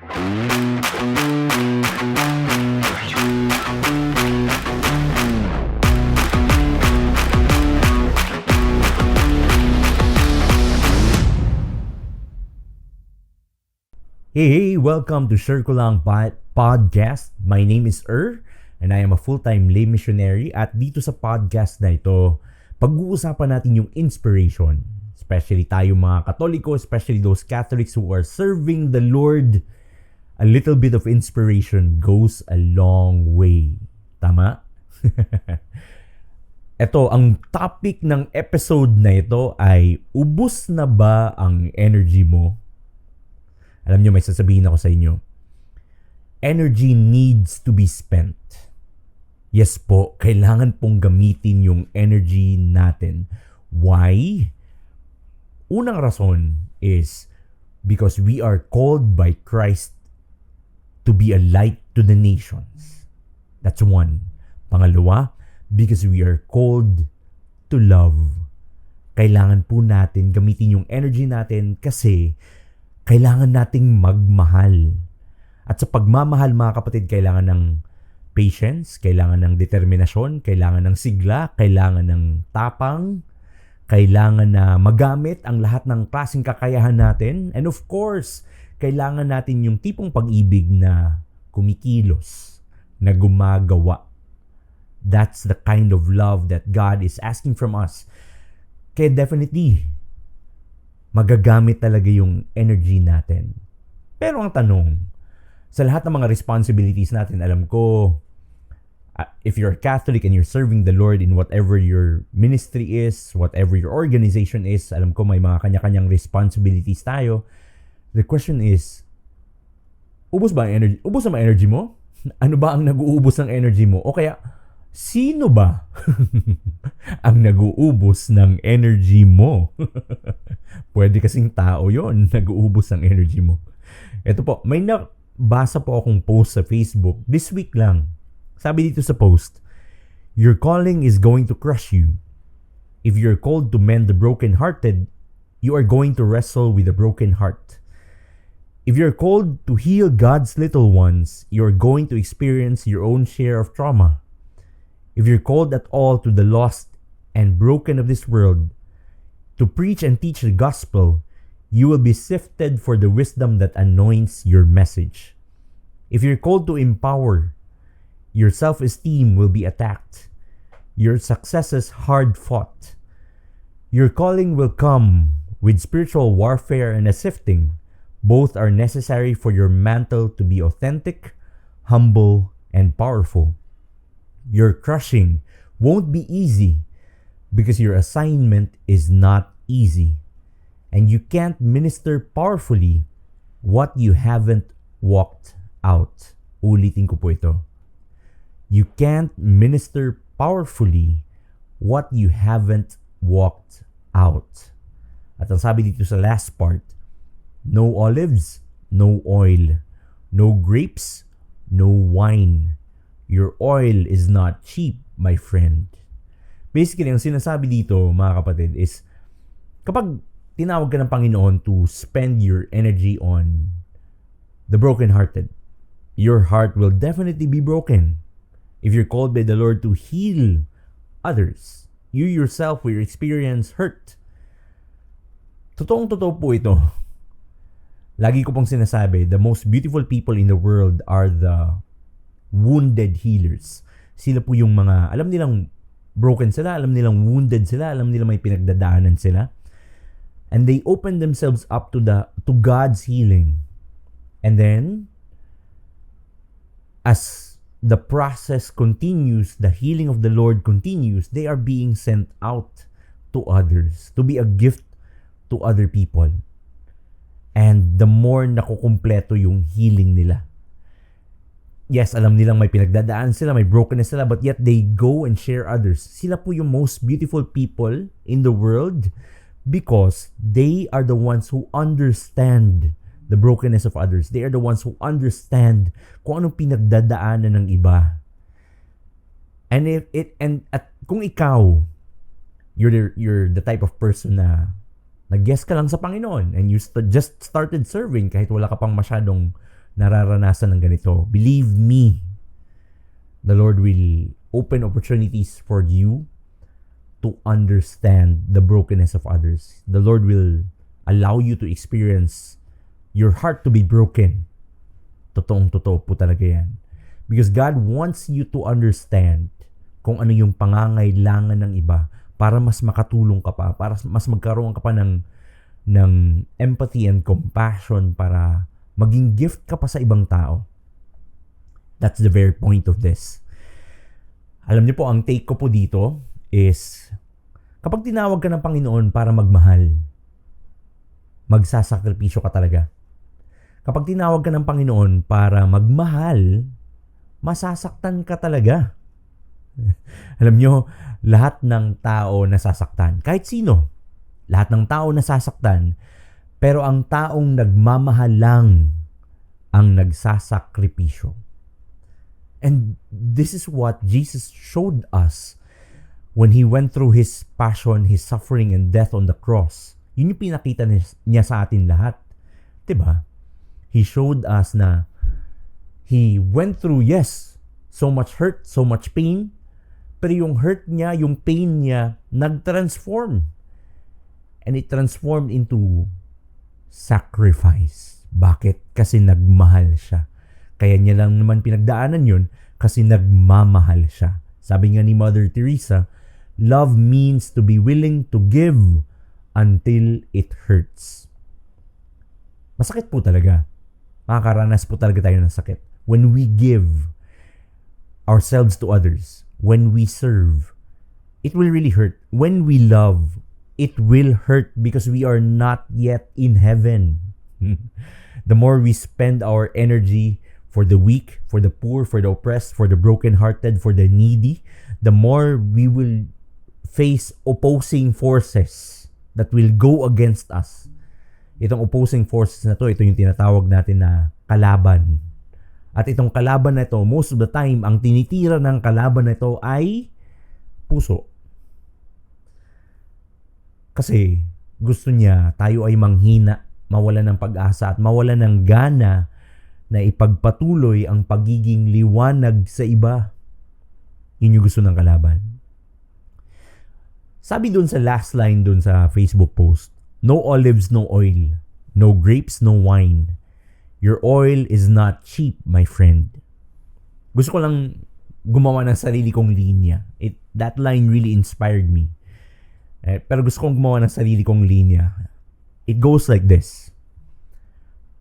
Hey, welcome to Circulang Podcast. My name is Er and I am a full-time lay missionary at dito sa podcast na ito, pag-uusapan natin yung inspiration. Especially tayo mga Katoliko, especially those Catholics who are serving the Lord. A little bit of inspiration goes a long way. Tama? ito, ang topic ng episode na ito ay ubus na ba ang energy mo alam nyo, may sasabihin ako sa inyo. Energy needs to be spent. Yes po, kailangan pong gamitin yung energy natin. Why? Unang rason is because we are called by Christ to be a light to the nations. That's one. Pangalawa, because we are called to love. Kailangan po natin gamitin yung energy natin kasi kailangan nating magmahal. At sa pagmamahal mga kapatid, kailangan ng patience, kailangan ng determinasyon, kailangan ng sigla, kailangan ng tapang, kailangan na magamit ang lahat ng klaseng kakayahan natin. And of course, kailangan natin yung tipong pag-ibig na kumikilos, na gumagawa. That's the kind of love that God is asking from us. Kaya definitely, magagamit talaga yung energy natin. Pero ang tanong, sa lahat ng mga responsibilities natin, alam ko, uh, if you're Catholic and you're serving the Lord in whatever your ministry is, whatever your organization is, alam ko may mga kanya-kanyang responsibilities tayo. The question is, ubos ba ang energy? Ubos ang energy mo? Ano ba ang nag-uubos ng energy mo? O kaya, sino ba ang nag-uubos ng energy mo? Pwede kasing tao yon nag-uubos ng energy mo. Ito po, may nabasa po akong post sa Facebook this week lang. Sabi dito sa post, Your calling is going to crush you. If you're called to mend the broken-hearted, you are going to wrestle with a broken heart. If you're called to heal God's little ones, you're going to experience your own share of trauma. If you're called at all to the lost and broken of this world, to preach and teach the gospel, you will be sifted for the wisdom that anoints your message. If you're called to empower, your self esteem will be attacked, your successes hard fought. Your calling will come with spiritual warfare and a sifting. Both are necessary for your mantle to be authentic, humble, and powerful. Your crushing won't be easy because your assignment is not easy. And you can't minister powerfully what you haven't walked out. Ulitin ko po ito. You can't minister powerfully what you haven't walked out. At ang sabi dito sa last part, no olives, no oil, no grapes, no wine, Your oil is not cheap, my friend. Basically, ang sinasabi dito, mga kapatid, is kapag tinawag ka ng Panginoon to spend your energy on the brokenhearted, your heart will definitely be broken. If you're called by the Lord to heal others, you yourself will experience hurt. Totoong totoo po ito. Lagi ko pong sinasabi, the most beautiful people in the world are the wounded healers. Sila po yung mga, alam nilang broken sila, alam nilang wounded sila, alam nilang may pinagdadaanan sila. And they open themselves up to the to God's healing. And then as the process continues, the healing of the Lord continues, they are being sent out to others to be a gift to other people. And the more nakukumpleto yung healing nila yes, alam nilang may pinagdadaan sila, may brokenness sila, but yet they go and share others. Sila po yung most beautiful people in the world because they are the ones who understand the brokenness of others. They are the ones who understand kung anong pinagdadaanan ng iba. And if it and at kung ikaw you're the, you're the type of person na nag-guess ka lang sa Panginoon and you st- just started serving kahit wala ka pang masyadong nararanasan ng ganito. Believe me, the Lord will open opportunities for you to understand the brokenness of others. The Lord will allow you to experience your heart to be broken. Totoong totoo po talaga yan. Because God wants you to understand kung ano yung pangangailangan ng iba para mas makatulong ka pa, para mas magkaroon ka pa ng, ng empathy and compassion para maging gift ka pa sa ibang tao. That's the very point of this. Alam niyo po, ang take ko po dito is kapag tinawag ka ng Panginoon para magmahal, magsasakripisyo ka talaga. Kapag tinawag ka ng Panginoon para magmahal, masasaktan ka talaga. Alam nyo, lahat ng tao nasasaktan. Kahit sino. Lahat ng tao nasasaktan. Pero ang taong nagmamahal lang ang nagsasakripisyo. And this is what Jesus showed us when He went through His passion, His suffering, and death on the cross. Yun yung pinakita niya sa atin lahat. ba? Diba? He showed us na He went through, yes, so much hurt, so much pain, pero yung hurt niya, yung pain niya, nag-transform. And it transformed into sacrifice. Bakit? Kasi nagmahal siya. Kaya niya lang naman pinagdaanan yun kasi nagmamahal siya. Sabi nga ni Mother Teresa, love means to be willing to give until it hurts. Masakit po talaga. Makakaranas po talaga tayo ng sakit. When we give ourselves to others, when we serve, it will really hurt. When we love, it will hurt because we are not yet in heaven. the more we spend our energy for the weak, for the poor, for the oppressed, for the brokenhearted, for the needy, the more we will face opposing forces that will go against us. Itong opposing forces na to, ito yung tinatawag natin na kalaban at itong kalaban na ito, most of the time, ang tinitira ng kalaban na ito ay puso. Kasi gusto niya tayo ay manghina, mawala ng pag-asa at mawala ng gana na ipagpatuloy ang pagiging liwanag sa iba. Yun yung gusto ng kalaban. Sabi dun sa last line dun sa Facebook post, No olives, no oil. No grapes, no wine Your oil is not cheap, my friend. Gusto ko lang gumawa ng sarili kong linya. It, that line really inspired me. Eh, pero gusto kong gumawa ng sarili kong linya. It goes like this.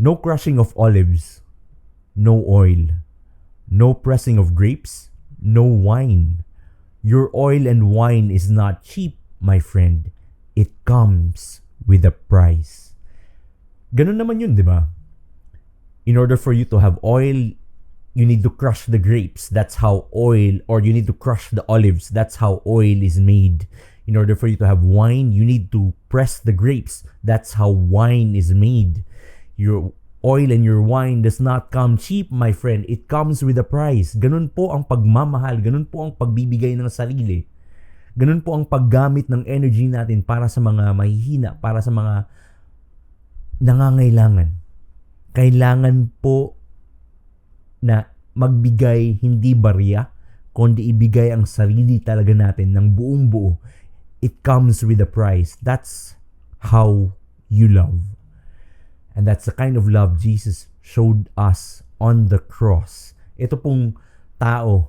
No crushing of olives, no oil, no pressing of grapes, no wine. Your oil and wine is not cheap, my friend. It comes with a price. Ganun naman yun, di ba? In order for you to have oil, you need to crush the grapes. That's how oil, or you need to crush the olives. That's how oil is made. In order for you to have wine, you need to press the grapes. That's how wine is made. Your oil and your wine does not come cheap, my friend. It comes with a price. Ganun po ang pagmamahal. Ganun po ang pagbibigay ng sarili. Ganun po ang paggamit ng energy natin para sa mga mahihina, para sa mga nangangailangan kailangan po na magbigay hindi barya, kundi ibigay ang sarili talaga natin ng buong buo. It comes with a price. That's how you love. And that's the kind of love Jesus showed us on the cross. Ito pong tao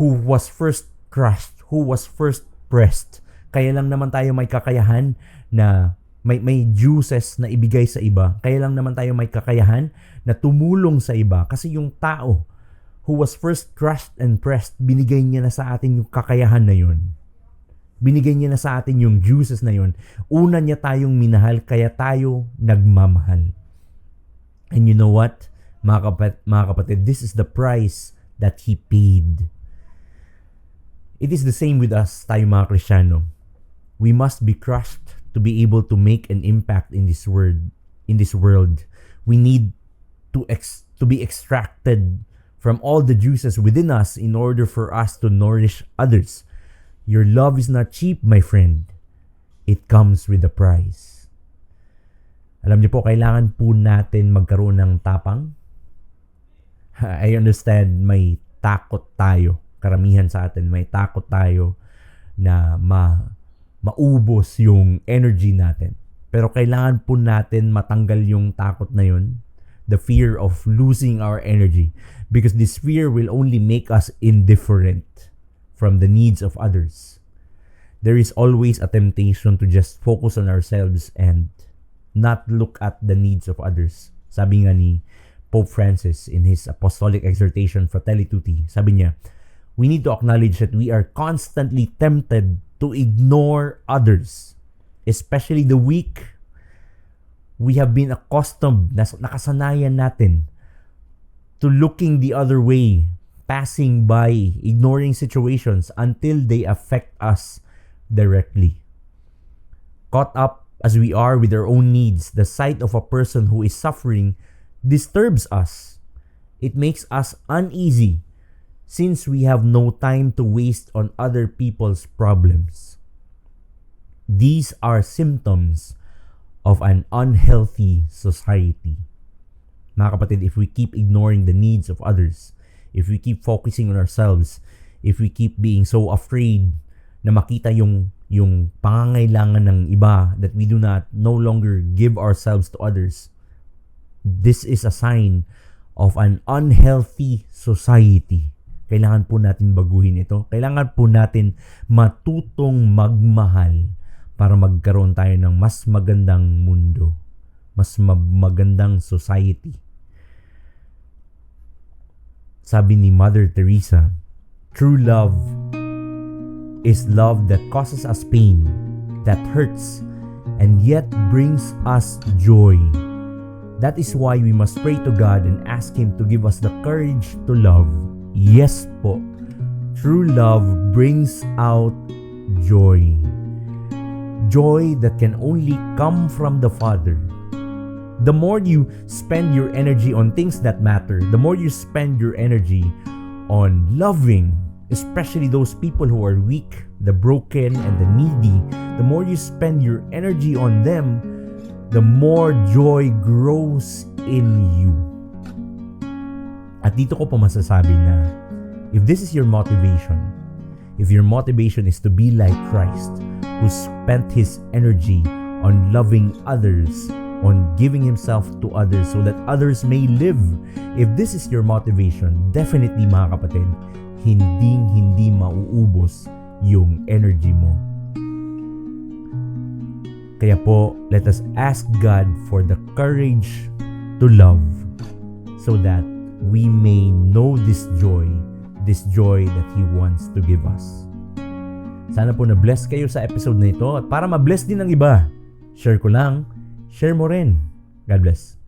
who was first crushed, who was first pressed. Kaya lang naman tayo may kakayahan na may may juices na ibigay sa iba. Kaya lang naman tayo may kakayahan na tumulong sa iba kasi yung tao who was first crushed and pressed, binigay niya na sa atin yung kakayahan na yun. Binigay niya na sa atin yung juices na yun. Una niya tayong minahal, kaya tayo nagmamahal. And you know what? Mga, kapat, mga kapatid, this is the price that He paid. It is the same with us, tayo mga Krisyano. We must be crushed to be able to make an impact in this world in this world. We need to ex- to be extracted from all the juices within us in order for us to nourish others. Your love is not cheap my friend. It comes with a price. Alam niyo po kailangan po natin magkaroon ng tapang. I understand may takot tayo. Karamihan sa atin may takot tayo na ma maubos yung energy natin. Pero kailangan po natin matanggal yung takot na yun, the fear of losing our energy because this fear will only make us indifferent from the needs of others. There is always a temptation to just focus on ourselves and not look at the needs of others. Sabi nga ni Pope Francis in his apostolic exhortation Fratelli Tutti, sabi niya, we need to acknowledge that we are constantly tempted to ignore others, especially the weak. We have been accustomed, nakasanayan natin to looking the other way, passing by, ignoring situations until they affect us directly. Caught up as we are with our own needs, the sight of a person who is suffering disturbs us. It makes us uneasy since we have no time to waste on other people's problems. These are symptoms of an unhealthy society. Mga kapatid, if we keep ignoring the needs of others, if we keep focusing on ourselves, if we keep being so afraid na makita yung yung pangangailangan ng iba that we do not no longer give ourselves to others, this is a sign of an unhealthy society. Kailangan po natin baguhin ito. Kailangan po natin matutong magmahal para magkaroon tayo ng mas magandang mundo. Mas ma- magandang society. Sabi ni Mother Teresa, true love is love that causes us pain, that hurts, and yet brings us joy. That is why we must pray to God and ask Him to give us the courage to love. Yes po, true love brings out joy. Joy that can only come from the Father. The more you spend your energy on things that matter, the more you spend your energy on loving, especially those people who are weak, the broken, and the needy, the more you spend your energy on them, the more joy grows in you. At dito ko pa masasabi na if this is your motivation, if your motivation is to be like Christ, who spent his energy on loving others, on giving himself to others so that others may live, if this is your motivation, definitely mga kapatid, hinding hindi mauubos yung energy mo. Kaya po, let us ask God for the courage to love so that we may know this joy, this joy that He wants to give us. Sana po na-bless kayo sa episode na ito at para ma-bless din ng iba, share ko lang, share mo rin. God bless.